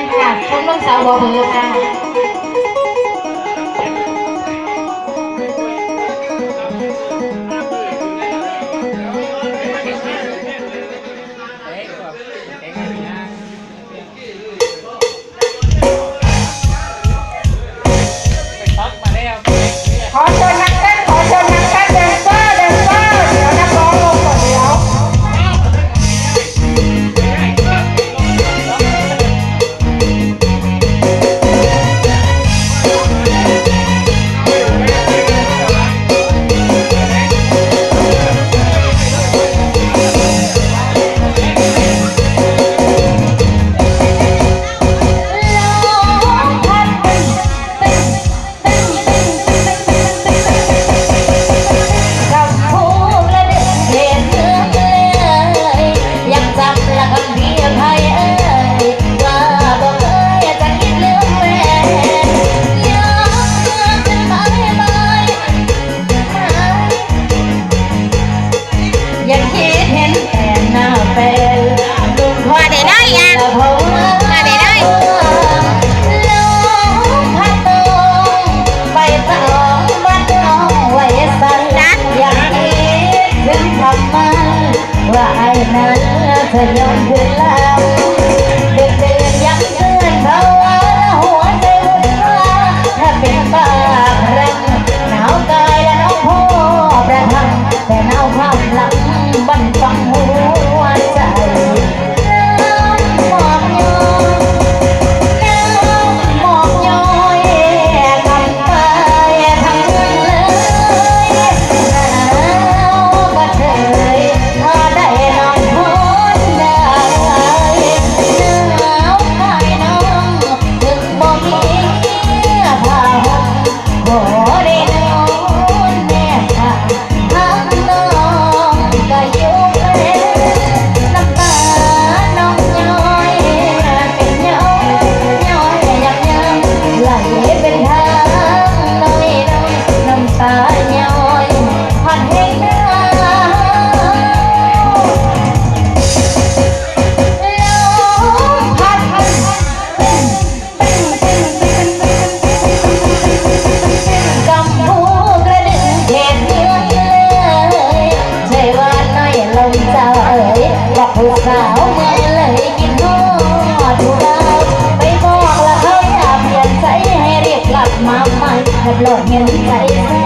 นค่ะคุณลูกสาวบอเบอร์ค่ะ เป็นทางน้อยน้อยน้ตาย้อยผัดแห้งหนาวลมพัดพัดกำพูกระดึงเข็ดเดียวเลยใช่ว่าน้อยลมเจ้าเอ๋ยบอกผู้สาวเมื่อเลยกินด้วย มาไปแอบหลอดเงินใจ